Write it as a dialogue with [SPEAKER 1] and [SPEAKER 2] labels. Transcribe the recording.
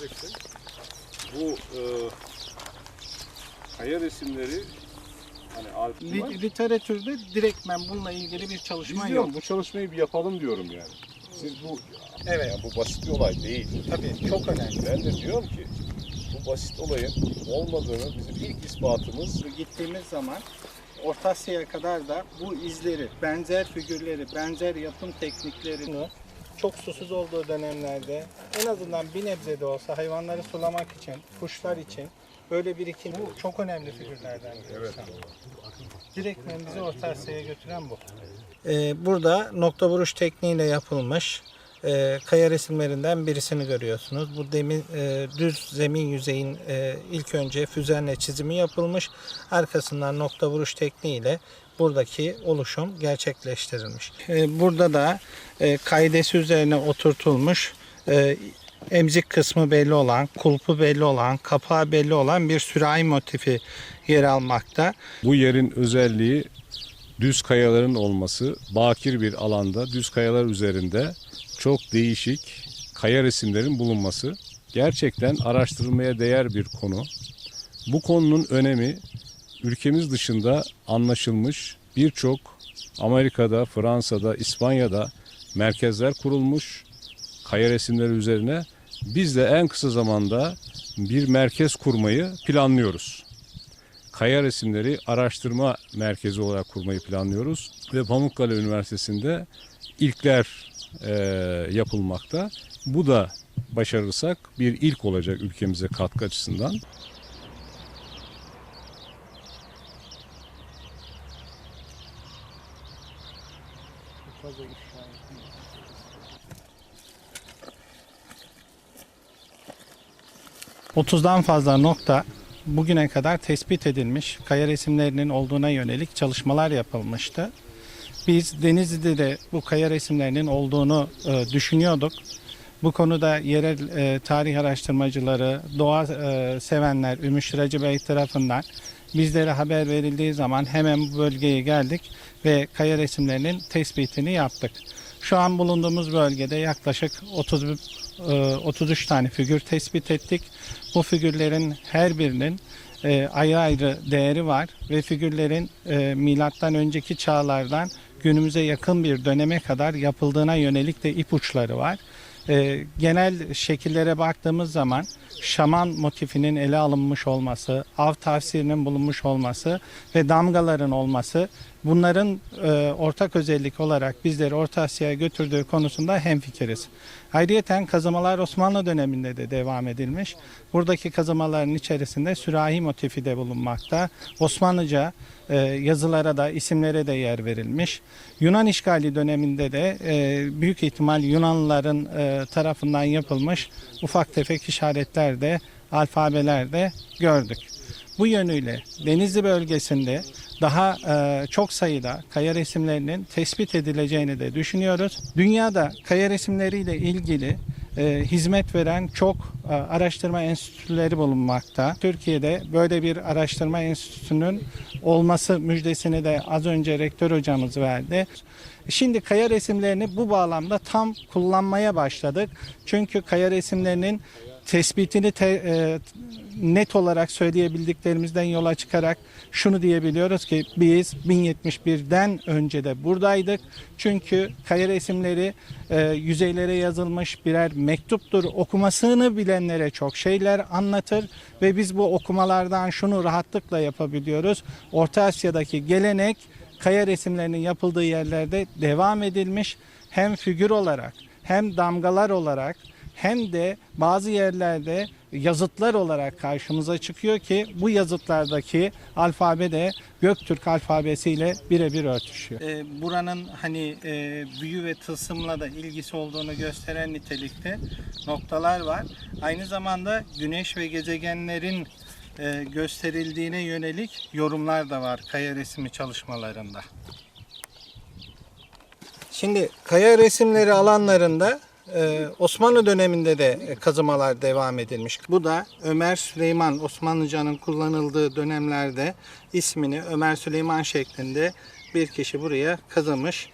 [SPEAKER 1] göreceksin. Bu e, kaya resimleri hani
[SPEAKER 2] Li- literatürde direktmen bununla ilgili bir çalışma
[SPEAKER 1] Biz
[SPEAKER 2] yok.
[SPEAKER 1] diyorum bu çalışmayı bir yapalım diyorum yani. Siz bu
[SPEAKER 2] Evet.
[SPEAKER 1] yani bu basit bir olay değil.
[SPEAKER 2] Tabii çok önemli.
[SPEAKER 1] Ben de diyorum ki bu basit olayın olmadığını bizim ilk ispatımız
[SPEAKER 2] Gittiğimiz zaman Orta Asya'ya kadar da bu izleri, benzer figürleri, benzer yapım tekniklerini çok susuz olduğu dönemlerde en azından bir nebze de olsa hayvanları sulamak için, kuşlar için böyle birikim bu çok önemli figürlerden biri.
[SPEAKER 1] Evet.
[SPEAKER 2] Direktmen bizi Orta Asya'ya götüren bu. Ee, burada nokta vuruş tekniğiyle yapılmış e, kaya resimlerinden birisini görüyorsunuz. Bu demin e, düz zemin yüzeyin e, ilk önce füzenle çizimi yapılmış. Arkasından nokta vuruş tekniğiyle buradaki oluşum gerçekleştirilmiş. E, burada da e, kaidesi üzerine oturtulmuş e, emzik kısmı belli olan, kulpu belli olan, kapağı belli olan bir sürahi motifi yer almakta.
[SPEAKER 1] Bu yerin özelliği düz kayaların olması, bakir bir alanda düz kayalar üzerinde çok değişik kaya resimlerin bulunması gerçekten araştırılmaya değer bir konu. Bu konunun önemi ülkemiz dışında anlaşılmış birçok Amerika'da, Fransa'da, İspanya'da merkezler kurulmuş kaya resimleri üzerine. Biz de en kısa zamanda bir merkez kurmayı planlıyoruz. Kaya Resimleri Araştırma Merkezi olarak kurmayı planlıyoruz. Ve Pamukkale Üniversitesi'nde ilkler e, yapılmakta. Bu da başarırsak bir ilk olacak ülkemize katkı açısından.
[SPEAKER 2] ...30'dan fazla nokta bugüne kadar tespit edilmiş kaya resimlerinin olduğuna yönelik çalışmalar yapılmıştı. Biz Denizli'de de bu kaya resimlerinin olduğunu e, düşünüyorduk. Bu konuda yerel e, tarih araştırmacıları, doğa e, sevenler Ümü Şıracı Bey tarafından bizlere haber verildiği zaman hemen bu bölgeye geldik ve kaya resimlerinin tespitini yaptık. Şu an bulunduğumuz bölgede yaklaşık 30 e, 33 tane figür tespit ettik. Bu figürlerin her birinin e, ayrı ayrı değeri var ve figürlerin e, milattan önceki çağlardan günümüze yakın bir döneme kadar yapıldığına yönelik de ipuçları var. E, genel şekillere baktığımız zaman şaman motifinin ele alınmış olması, av tavsiyinin bulunmuş olması ve damgaların olması bunların e, ortak özellik olarak bizleri Orta Asya'ya götürdüğü konusunda hemfikiriz. Ayrıyeten kazımalar Osmanlı döneminde de devam edilmiş. Buradaki kazımaların içerisinde sürahi motifi de bulunmakta. Osmanlıca e, yazılara da isimlere de yer verilmiş. Yunan işgali döneminde de e, büyük ihtimal Yunanlıların e, tarafından yapılmış ufak tefek işaretler de alfabeler de gördük. Bu yönüyle Denizli bölgesinde daha e, çok sayıda kaya resimlerinin tespit edileceğini de düşünüyoruz. Dünyada kaya resimleriyle ilgili e, hizmet veren çok e, araştırma enstitüleri bulunmakta. Türkiye'de böyle bir araştırma enstitüsünün olması müjdesini de az önce rektör hocamız verdi. Şimdi kaya resimlerini bu bağlamda tam kullanmaya başladık. Çünkü kaya resimlerinin tespitini te- e, net olarak söyleyebildiklerimizden yola çıkarak şunu diyebiliyoruz ki biz 1071'den önce de buradaydık. Çünkü kaya resimleri e, yüzeylere yazılmış birer mektuptur. Okumasını bilenlere çok şeyler anlatır ve biz bu okumalardan şunu rahatlıkla yapabiliyoruz. Orta Asya'daki gelenek kaya resimlerinin yapıldığı yerlerde devam edilmiş hem figür olarak hem damgalar olarak hem de bazı yerlerde yazıtlar olarak karşımıza çıkıyor ki bu yazıtlardaki alfabe de Göktürk alfabesiyle birebir örtüşüyor. buranın hani e, büyü ve tılsımla da ilgisi olduğunu gösteren nitelikte noktalar var. Aynı zamanda güneş ve gezegenlerin e, gösterildiğine yönelik yorumlar da var kaya resmi çalışmalarında. Şimdi kaya resimleri alanlarında e, Osmanlı döneminde de kazımalar devam edilmiş. Bu da Ömer Süleyman Osmanlıcanın kullanıldığı dönemlerde ismini Ömer Süleyman şeklinde bir kişi buraya kazımış.